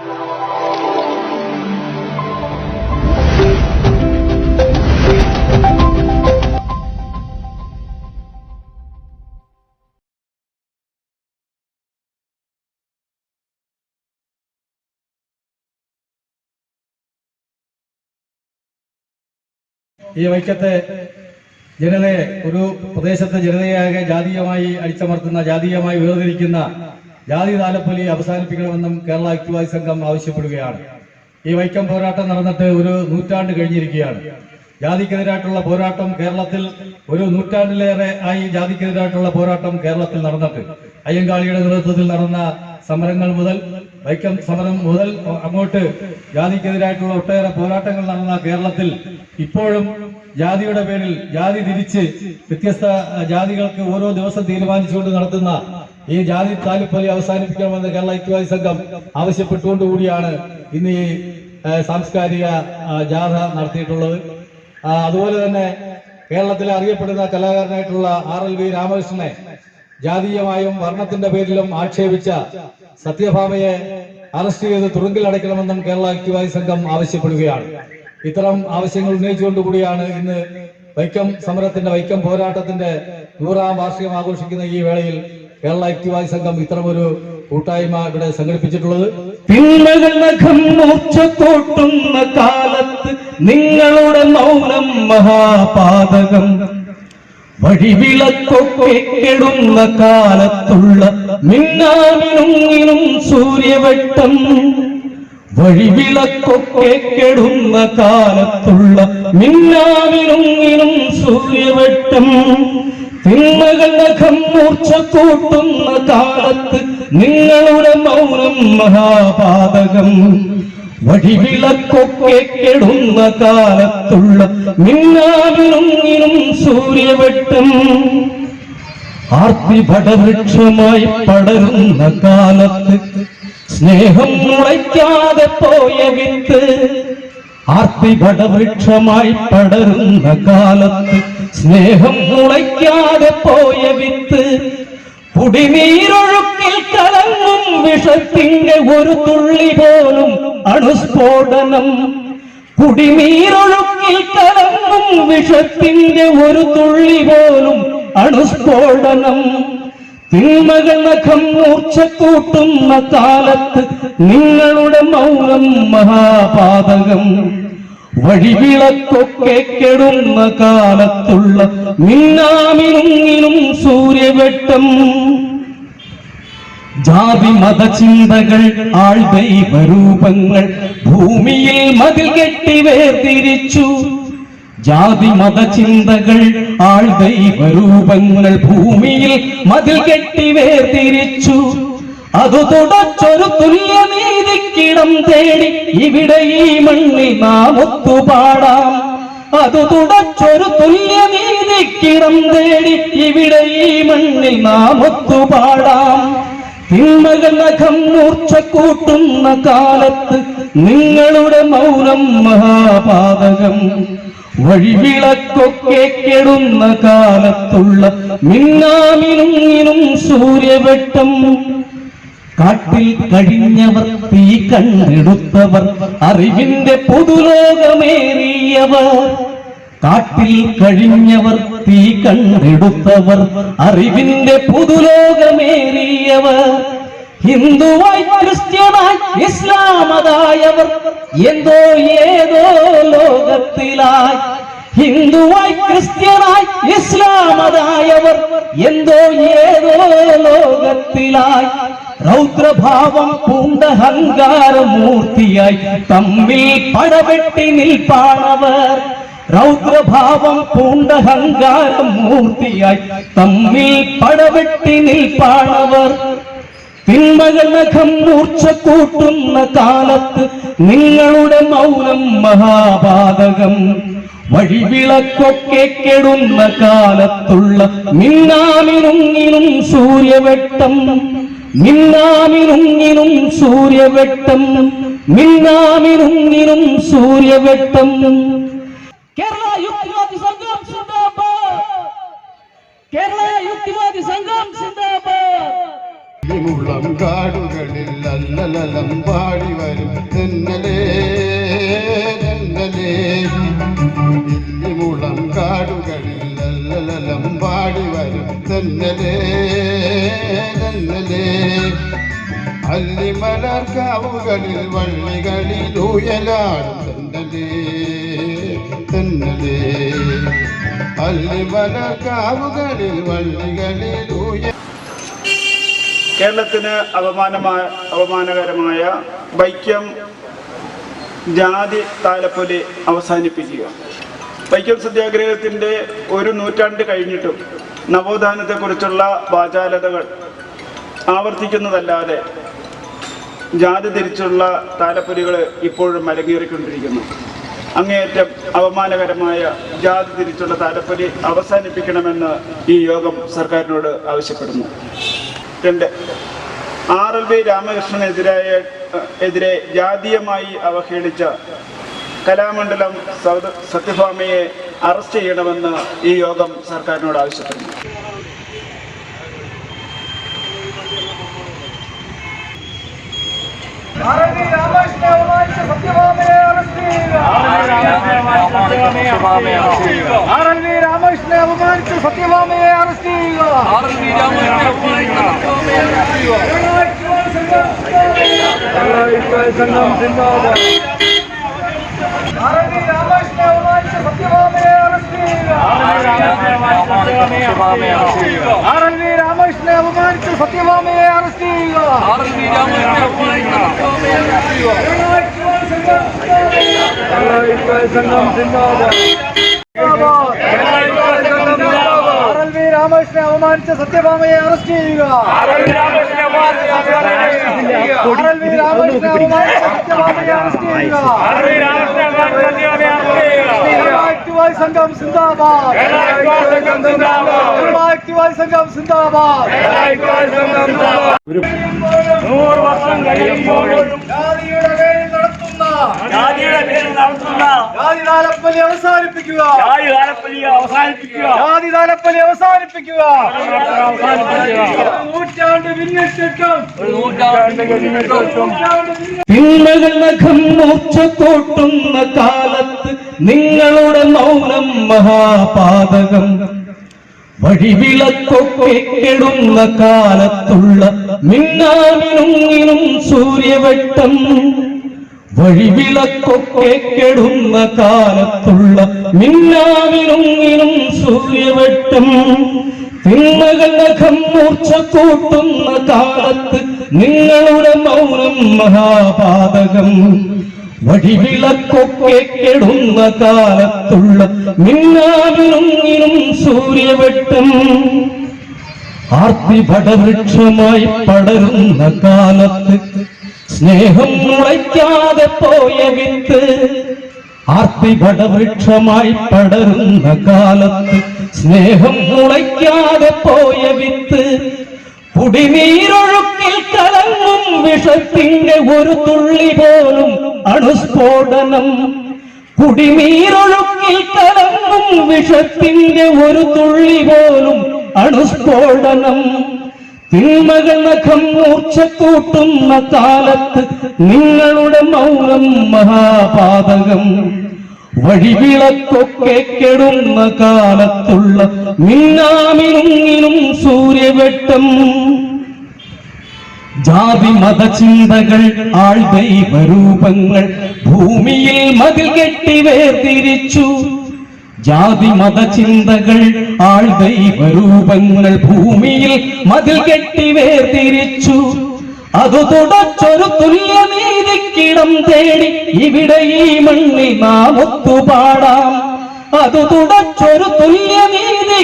ഈ വൈക്കത്തെ ജനതയെ ഒരു പ്രദേശത്തെ ജനതയാകെ ജാതീയമായി അടിച്ചമർത്തുന്ന ജാതീയമായി വേർതിരിക്കുന്ന ജാതി താലപ്പൊലി അവസാനിപ്പിക്കണമെന്നും കേരള ഐക്യവാദി സംഘം ആവശ്യപ്പെടുകയാണ്. ഈ വൈക്കം പോരാട്ടം നടന്നിട്ട് ഒരു നൂറ്റാണ്ട് കഴിഞ്ഞിരിക്കുകയാണ്. ജാതിക്കെതിരായിട്ടുള്ള പോരാട്ടം കേരളത്തിൽ ഒരു നൂറ്റാണ്ടിലേറെ ആയി ജാതിക്കെതിരായിട്ടുള്ള പോരാട്ടം കേരളത്തിൽ നടന്നിട്ട് അയ്യങ്കാളിയുടെ നേതൃത്വത്തിൽ നടന്ന സമരങ്ങൾ മുതൽ വൈക്കം സമരം മുതൽ അങ്ങോട്ട് ജാതിക്കെതിരായിട്ടുള്ള ഒട്ടേറെ പോരാട്ടങ്ങൾ നടന്ന കേരളത്തിൽ ഇപ്പോഴും ജാതിയുടെ പേരിൽ ജാതി തിരിച്ച് വ്യത്യസ്ത ജാതികൾക്ക് ഓരോ ദിവസം തീരുമാനിച്ചുകൊണ്ട് നടത്തുന്ന ഈ ജാതി താലിപ്പലി അവസാനിപ്പിക്കണമെന്ന് കേരള ഐക്യവാദി സംഘം ആവശ്യപ്പെട്ടുകൊണ്ടുകൂടിയാണ് ഇന്ന് ഈ സാംസ്കാരിക ജാഥ നടത്തിയിട്ടുള്ളത്. അതുപോലെ തന്നെ കേരളത്തിലെ അറിയപ്പെടുന്ന കലാകാരനായിട്ടുള്ള ആർ എൽ വി രാമകൃഷ്ണനെ ജാതീയമായും വർണത്തിന്റെ പേരിലും ആക്ഷേപിച്ച സത്യഭാമയെ അറസ്റ്റ് ചെയ്ത് തുറുങ്കിൽ അടയ്ക്കണമെന്നും കേരള ഐക്യവാദി സംഘം ആവശ്യപ്പെടുകയാണ്. ഇത്തരം ആവശ്യങ്ങൾ ഉന്നയിച്ചുകൊണ്ടുകൂടിയാണ് ഇന്ന് വൈക്കം സമരത്തിന്റെ വൈക്കം പോരാട്ടത്തിന്റെ നൂറാം വാർഷികം ആഘോഷിക്കുന്ന ഈ വേളയിൽ കേരള ഐക്യവാദി സംഘം ഇത്തരമൊരു കൂട്ടായ്മ ഇവിടെ സംഘടിപ്പിച്ചിട്ടുള്ളത്. തിന്മകൾ നഖം മൂർച്ച കൂട്ടുന്ന കാലത്ത് നിങ്ങളുടെ മൗനം മഹാപാതകം. വഴിവിളക്കൊക്കെ കെടുന്ന കാലത്തുള്ള മിന്നാമിനുങ്ങിനും സൂര്യവട്ടം. വഴിവിളക്കൊക്കെ കെടുന്ന കാലത്തുള്ള മിന്നാമിനുങ്ങിനും സൂര്യവട്ടം. തിന്മകൾ മൂർച്ച കൂട്ടുന്ന കാലത്ത് നിങ്ങളുടെ മൗനം മഹാപാതകം. വഴിവിളക്കൊക്കെ കെടുന്ന കാലത്തുള്ള മിന്നാമിനുങ്ങിനും സൂര്യവട്ടം. ആർത്തിഭടവൃക്ഷമായി പടരുന്ന കാലത്ത് സ്നേഹം മുളയ്ക്കാതെ പോയ വിത്ത് ആർത്തിഭടവൃക്ഷമായി പടരുന്ന കാലത്ത് സ്നേഹം മുളയ്ക്കാതെ പോയ വിത്ത് കുടിനീരൊഴുക്കിൽ കലങ്ങും വിഷത്തിന്റെ ഒരു തുള്ളി പോലും അണുസ്ഫോടനം. കുടിനീരൊഴുക്കിൽ കലങ്ങും വിഷത്തിന്റെ ഒരു തുള്ളി പോലും അണുസ്ഫോടനം. തിന്മകൾ നഖം മൂർച്ച കൂട്ടുന്ന കാലത്ത് നിങ്ങളുടെ മൗനം മഹാപാതകം. വഴിവിളക്കൊക്കെ കെടുന്ന കാലത്തുള്ള മിന്നാമിനുങ്ങിനും സൂര്യവെട്ടം. ജാതി മതചിന്തകൾ ആൾദൈവരൂപങ്ങൾ ഭൂമിയിൽ മതിൽ കെട്ടി വേർതിരിച്ചു. ജാതി മതചിന്തകൾ ആൾദൈവരൂപങ്ങൾ ഭൂമിയിൽ മതിൽ കെട്ടി വേർതിരിച്ചു. അതു തുടച്ചൊരു തുല്യനീതിക്കിടം തേടി ഇവിടെ ഈ മണ്ണിൽ നാം ഒത്തുപാടാം. അതു തുടച്ചൊരു തുല്യനീതിക്കിടം തേടി ഇവിടെ ഈ മണ്ണിൽ നാം ഒത്തുപാടാം. തിന്മകൾ നഖം മൂർച്ച കൂട്ടുന്ന കാലത്ത് നിങ്ങളുടെ മൗനം മഹാപാതകം. വഴിവിളക്കൊക്കെ കെടുന്ന കാലത്തുള്ള മിന്നാമിനുങ്ങിനും സൂര്യവെട്ടം കാട്ടിൽ കഴിഞ്ഞവർ തീ കണ്ടെടുത്തവർ അറിവിന്റെ പുതുലോകമേറിയവർ. കാട്ടിൽ കഴിഞ്ഞവർ തീ കണ്ടെടുത്തവർ അറിവിന്റെ പുതുലോകമേറിയവർ. ഹിന്ദുവായി ക്രിസ്ത്യനായി ഇസ്ലാമതായവർ എന്തോ ഏതോ ലോകത്തിലായി. ഹിന്ദുവായി ക്രിസ്ത്യനായി ഇസ്ലാമതായവർ എന്തോ ഏതോ ലോകത്തിലായി. രൗദ്രഭാവം പൂണ്ട ഹങ്കാരമൂർത്തിയായി തമ്മിൽ പടവെട്ടി നിൽപ്പാണവർ. രൗദ്രഭാവം പൂണ്ട ഹങ്കാരമൂർത്തിയായി തമ്മിൽ പടവെട്ടി നിൽപ്പാണവർ. തിന്മകൾ നഖം മൂർച്ച കൂട്ടുന്ന കാലത്ത് നിങ്ങളുടെ മൗനം മഹാപാതകം. വഴിവിളക്കൊക്കെ കെടുന്ന കാലത്തുള്ള മിന്നാമിനുങ്ങിനും സൂര്യവെട്ടം. മിന്നാമിനുങ്ങിനും സൂര്യവെട്ടം മിന്നാമിനുങ്ങിനും സൂര്യവെട്ടം. കേരള യുക്തിവാദി സംഘം സിന്ദാബാദ്. കേരള യുക്തിവാദി സംഘം സിന്ദാബാദ്. ഇല്ലിമുളം കാടുകളിൽ അല്ലലലം പാടി വരും തെന്നലേ തെന്നലേ. ഇല്ലിമുളം കാടുകളിൽ അല്ലലലം പാടി തെന്നലേ അല്ലിമലർക്കാവുകളിൽ വള്ളികളിൽ ഉയലാടും തെന്നലേ തെന്നലേ. അല്ലിമലർക്കാവുകളിൽ വള്ളികളിൽ ഉയ കേരളത്തിന് അപമാനമായ അപമാനകരമായ വൈക്കം ജാതി താലപ്പൊലി അവസാനിപ്പിക്കുക. വൈക്കം സത്യാഗ്രഹത്തിന്റെ ഒരു നൂറ്റാണ്ട് കഴിഞ്ഞിട്ടും നവോത്ഥാനത്തെക്കുറിച്ചുള്ള വാചാലതകൾ ആവർത്തിക്കുന്നതല്ലാതെ ജാതി തിരിച്ചുള്ള താലപ്പൊലികൾ ഇപ്പോഴും മരങ്ങേറിക്കൊണ്ടിരിക്കുന്നു അങ്ങേയറ്റം അപമാനകരമായ ജാതി തിരിച്ചുള്ള താലപ്പൊലി അവസാനിപ്പിക്കണമെന്ന് ഈ യോഗം സർക്കാരിനോട് ആവശ്യപ്പെടുന്നു. രണ്ട് ആർ എൽ വി രാമകൃഷ്ണനെതിരായ എതിരെ ജാതീയമായി അവഹേളിച്ച കലാമണ്ഡലം സൗദ സത്യഭാമയെ അറസ്റ്റ് ചെയ്യണമെന്ന് ഈ യോഗം സർക്കാരിനോട് ആവശ്യപ്പെടുന്നു രാമകൃഷ്ണനെ അപമാനിച്ച് സത്യഭാമയെ അറസ്റ്റ് ചെയ്യുക. ചെയ്യുക ആർഎൽവി രാമകൃഷ്ണനെ അപമാനിച്ച് സത്യഭാമയെ അറസ്റ്റ് ചെയ്യുക രാമകൃഷ്ണനെ അപമാനിച്ച സത്യഭാമയെ അറസ്റ്റ് ചെയ്യുക. ആർഎൽവി രാമകൃഷ്ണനെ അപമാനിച്ച സത്യഭാമയെ അറസ്റ്റ് ചെയ്യുക. സംഘം സിന്ദാബാദ്. സംഘം സിന്ദാബാദ്. നൂറ് വർഷം കഴിയുമ്പോഴും ജാതിയുടെ പേരിൽ നടത്തുന്ന ജാതി താലപ്പലി അവസാനിപ്പിക്കുക. ജാതി അവസാനിപ്പിക്കുക. ജാതി താലപ്പലി അവസാനിപ്പിക്കുക നൂറ്റാണ്ട് പിന്നിട്ടിട്ടും തിന്മകൾ നഖം മൂർച്ച കാലത്ത് നിങ്ങളുടെ മൗനം മഹാപാതകം. വഴിവിളക്കൊക്കെ കെടുന്ന കാലത്തുള്ള മിന്നാമിനുങ്ങിനും സൂര്യവട്ടം വഴിവിളക്കൊക്കെ കെടുന്ന കാലത്തുള്ള മിന്നാവിനൊന്നിനും സൂര്യവട്ടം തിന്മകൾ നഖം കൂട്ടുന്ന കാലത്ത് നിങ്ങളുടെ മൗനം മഹാപാതകം. വഴിവിളക്കൊക്കെ കെടുന്ന കാലത്തുള്ള മിന്നാവിനൊന്നിനും സൂര്യവട്ടം ആർത്തി പടവൃക്ഷമായി പടരുന്ന കാലത്ത് സ്നേഹം മുളയ്ക്കാതെ പോയ വിത്ത് ആർത്തിഭടവൃക്ഷമായി പടരുന്ന കാലത്ത് സ്നേഹം മുളയ്ക്കാതെ പോയ വിത്ത് കുടിനീരൊഴുക്കിൽ കലങ്ങും വിഷത്തിന്റെ ഒരു തുള്ളി പോലും അണുസ്ഫോടനം. കുടിനീരൊഴുക്കിൽ കലങ്ങും വിഷത്തിന്റെ ഒരു തുള്ളി പോലും അണുസ്ഫോടനം. തിന്മകൾ നഖം മൂർച്ച കൂട്ടുന്ന കാലത്ത് നിങ്ങളുടെ മൗനം മഹാപാതകം. വഴിവിളക്കൊക്കെ കെടുന്ന കാലത്തുള്ള മിന്നാമിനുങ്ങിനും സൂര്യവെട്ടം. ജാതി മതചിന്തകൾ ആൾ ദൈവരൂപങ്ങൾ ഭൂമിയിൽ മതിൽ കെട്ടി വേർതിരിച്ചു. ജാതി മത ചിന്തകൾ ആൾ ദൈവരൂപങ്ങൾ ഭൂമിയിൽ മതിൽ കെട്ടി വേർതിരിച്ചു. അതു തുടച്ചൊരു തുല്യനീതിക്കിടം തേടി ഇവിടെ ഈ മണ്ണിൽ നാം ഒത്തുപാടാം. അതു തുടച്ചൊരു തുല്യനീതി